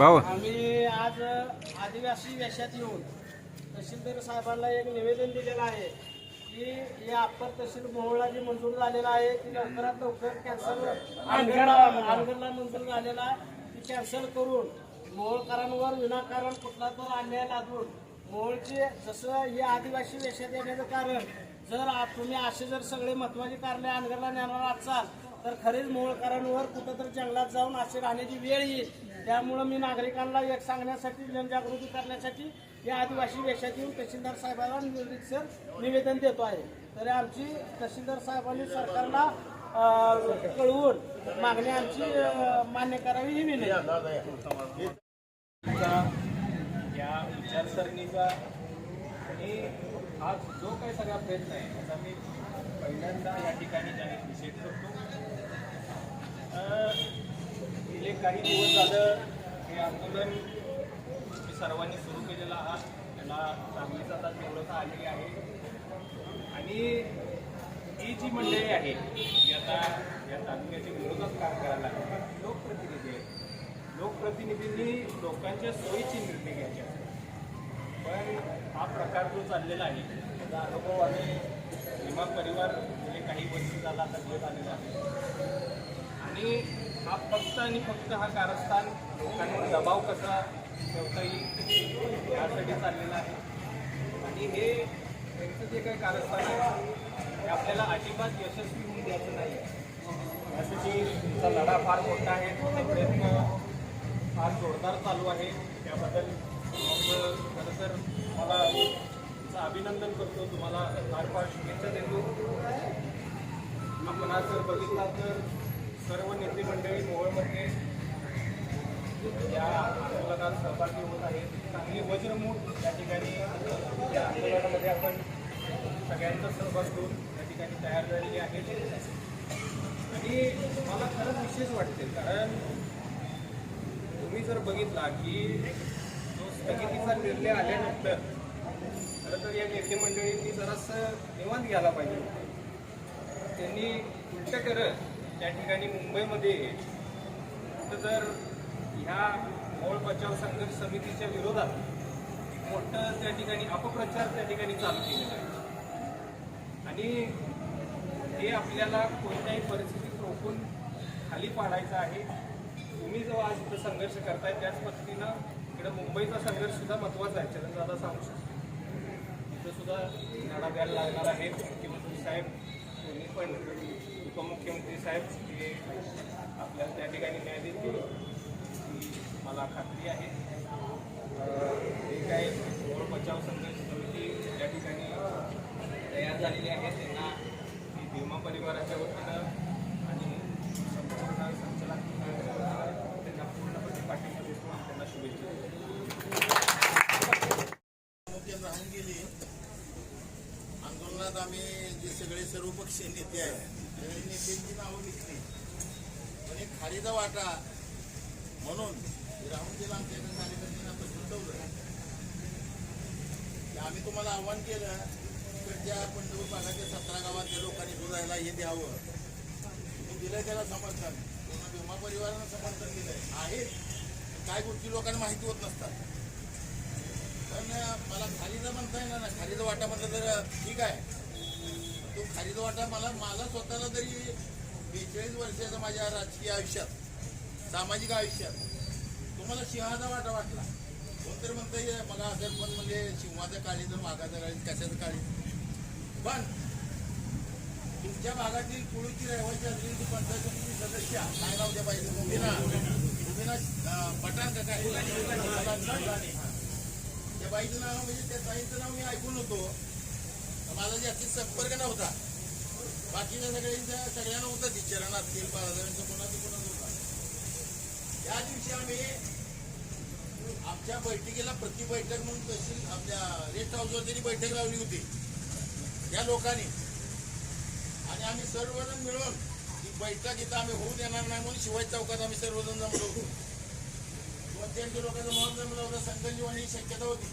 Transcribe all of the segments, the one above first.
भाऊ. आम्ही आज आदिवासी वेशात येऊन तहसीलदार साहेबांना एक निवेदन दिलेलं आहे की या अप्पर तहसील मोहळा जी मंजूर झालेला आहे ती लवकरात लवकर कॅन्सल अनगरला मंजूर झालेला ती कॅन्सल करून मोहोळकरांवर विनाकारण कुठला तर अन्याय लादून मोहोळचे जसं हे आदिवासी वेशात येण्याचं कारण जर तुम्ही असे जर सगळे महत्त्वाचे कारणे अनगरला नेणार असाल तर खरेच मोहोळकरांवर कुठं तर जंगलात जाऊन असे राहण्याची वेळ येईल. त्यामुळं मी नागरिकांना एक सांगण्यासाठी जनजागृती करण्यासाठी या आदिवासी वेशातील तहसीलदार साहेबांना निवेदन निवेदन देतो आहे. तर आमची तहसीलदार साहेबांनी सरकारला कळवून मागणी आमची मान्य करावी ही विनंती. या विचारसरणीचा आणि आज जो काही सगळा प्रयत्न आहे त्याचा मी पहिल्यांदा या ठिकाणी जाहीर निषेध करतो. गेले काही दिवस झालं हे आंदोलन मी सर्वांनी सुरू केलेलं आहात. त्याला चांगलीच आता तीव्रता आलेली आहे. आणि ही जी मंडळी आहे जी आता या तालुक्याच्या विरोधात काम करायला लागली लोकप्रतिनिधी आहे लोकप्रतिनिधींनी लोकांच्या सोयीचे निर्णय घ्यायचे असतात पण हा प्रकार जो चाललेला आहे त्याचा अनुभव आम्ही विमा परिवार गेले काही वर्ष झाला आता घेत आलेला आहे आणि हा फक्त आणि फक्त हा कारस्थान लोकांवर दबाव कसा ठेवता येईल यासाठी चाललेला आहे. आणि हे त्यांचं जे काही कारस्थान आहे ते आपल्याला अजिबात यशस्वी होऊन द्यायचं नाही. यासाठी तुमचा लढा फार मोठा आहे. तुमचा प्रयत्न फार जोरदार चालू आहे. त्याबद्दल खरं तर मला तुमचं अभिनंदन करतो. तुम्हाला फार फार शुभेच्छा देतो. आपण आज जर बघितला तर सर्व नेते मंडळी मोहोळमध्ये या आंदोलनात सहभागी होत आहेत. चांगली वज्रमूठ या ठिकाणी या आंदोलनामध्ये आपण सगळ्यांचा सहभाग घेऊन या ठिकाणी तयार झालेली आहे. आणि मला खरंच विशेष वाटते कारण तुम्ही जर बघितला की जो स्थगितीचा निर्णय आल्यानंतर खरं तर या नेते मंडळींनी जरासं निवांत घ्यायला पाहिजे त्यांनी उलट करत त्या ठिकाणी मुंबईमध्ये कुठं तर ह्या मोळ बचाव संघर्ष समितीच्या विरोधात मोठं त्या ठिकाणी अपप्रचार त्या ठिकाणी चालू केलेला आहे. आणि हे आपल्याला कोणत्याही परिस्थितीत रोखून खाली पाडायचं आहे. तुम्ही जो आज इथं संघर्ष करताय त्याच पद्धतीनं इकडं मुंबईचा संघर्ष सुद्धा महत्त्वाचा आहे. चरण दादा सांगू शकतो इथं सुद्धा लढा द्यायला लागणार आहे मुख्यमंत्री साहेब दोन्ही पण उपमुख्यमंत्री साहेब हे आपल्याला त्या ठिकाणी न्याय देतील ही मला खात्री आहे. जे काय मोळ बचाव संघर्ष समिती त्या ठिकाणी तयार झालेली आहे त्यांना मी भीमा परिवाराच्या वतीनं आणि संपूर्ण संचालक त्यांना पूर्णपणे पाठिंबा देतो. आणि त्यांना शुभेच्छा देतो. राहून गेली. आंदोलनात आम्ही जे सगळे सर्वपक्षीय नेते आहेत त्या नेत्यांची नावं घेतली पण एक खारीचा वाटा म्हणून हे राहून आमच्या एका कार्यकर्त्यांना आपण सुचवलं की आम्ही तुम्हाला आव्हान केलं तिकडच्या पंढरपूर भागाच्या सतरा गावातल्या लोकांनी सुधायला हे द्यावं तुम्ही दिलंय त्याला समर्थन पूर्ण भीमा परिवारानं समर्थन दिलंय आहे काय गोष्टी लोकांना माहिती होत नसतात पण मला खारीचा म्हणता येणार ना खारीचा वाटा म्हटलं तर ठीक आहे. तो खारीचा वाटा मला मला स्वतःला तरी बेचाळीस वर्षाचा माझ्या राजकीय आयुष्यात सामाजिक आयुष्यात तुम्हाला सिंहाचा वाटा वाटला. कोणतरी म्हणतं मला असं पण म्हणजे सिंहाचं काळी तर वाघाचं काळी कशाचं काळी? पण तुमच्या भागातील कुळूची रहिवासी असलेली ती पंचायत समिती सदस्य काय नाव द्या पाहिजे मुबीना मुबीना अं, पठाण का काय. त्या बाईचं नाव म्हणजे त्या ताईचं नाव मी ऐकून होतो. माझा जास्तीत संपर्क नव्हता. बाकीच्या सगळ्यांच्या सगळ्यांना होतं ती चरण असतील बाळासाहेबांचं कोणाचं कोणाचं होता. त्या दिवशी आम्ही आमच्या बैठकीला प्रति बैठक म्हणून तहसील आपल्या रेस्ट हाऊसवर त्यांनी बैठक लावली होती. या लोकांनी. आणि आम्ही सर्वजण मिळून ही बैठक इथं आम्ही होऊ देणार नाही म्हणून शिवाय चौकात आम्ही सर्वजण जमलो. होतो दोन लोकांचं लोकांचा मत जमला होता संकल्प होण्याची शक्यता होती.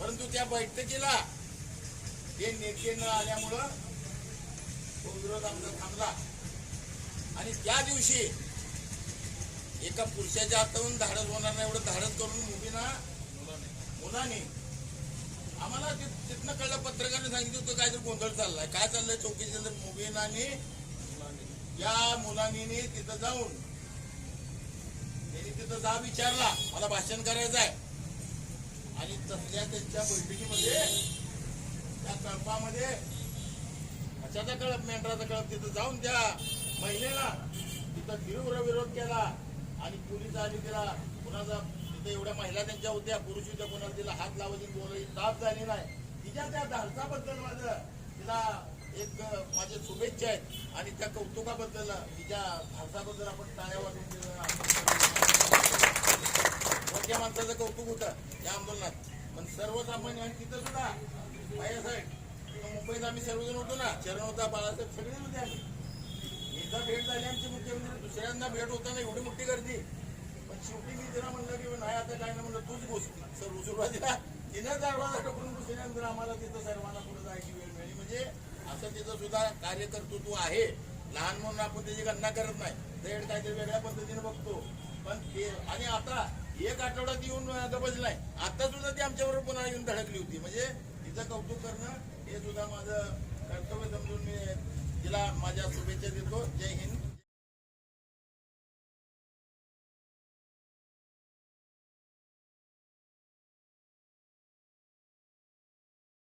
परंतु त्या बैठकीला ते नेते न आल्यामुळं तो विरोध आमचा थांबला. आणि त्या दिवशी एका पुरुषाच्या हातावरून धाडस होणार नाही एवढं धाडस करून मुलीना मुलाने आम्हाला तिथनं कळलं पत्रकाराने सांगितलं होतं काहीतरी गोंधळ चाललाय. काय चाललंय? चौकीच्या मुबीनाने या मुलानीने तिथं जाऊन त्यांनी तिथं जा विचारला मला भाषण करायचं आहे आणि तसल्या त्यांच्या बैठकीमध्ये त्या कळपामध्ये. कशाचा कळप? मेंढराचा कळप? तिथं जाऊन त्या महिलेला. तिथं तीव्र विरोध केला. आणि पोलीस आली तिला कुणाचा तिथं एवढ्या महिला त्यांच्या होत्या. पुरुष होत्या कोणाला तिला हात लावायची बोलायची ताप झाली नाही. तिच्या त्या धाडसाबद्दल माझं तिला एक माझ्या शुभेच्छा आहेत. आणि त्या कौतुकाबद्दल तिच्या धाडसाबद्दल आपण टाळ्या वाटून दिलं. मोठ्या माणसाचं कौतुक होतं या आंदोलनात पण सर्वसामान्य आणि तिथं सुद्धा मुंबईत आम्ही सर्वजण होतो ना. चरण होता बाळासाहेब सगळे होते आम्ही. एकदा भेट झाली आमची मुख्यमंत्री दुसऱ्यांदा भेट होताना एवढी मोठी गर्दी. पण शेवटी मी तिला म्हणलं की नाही आता काय नाही म्हणलं तूच गोष्ट सर्व सुरुवातीला तिनं दरवाजा टोकून दुसऱ्यानंतर आम्हाला तिथं सर्वांना पुढे जायची वेळ मिळाली. म्हणजे असं तिथं सुद्धा कार्यकर्तृत्व आहे. लहान म्हणून आपण त्याची गणना करत नाही. रेड काहीतरी वेगळ्या पद्धतीने बघतो. पण ते आणि आता एक आठवड्यात येऊन गबजलाय नाही. आता सुद्धा ती आमच्याबरोबर पुन्हा येऊन धडकली होती. म्हणजे तिचं कौतुक करणं हे सुद्धा माझं कर्तव्य समजून मी तिला माझ्या शुभेच्छा देतो. जय हिंद.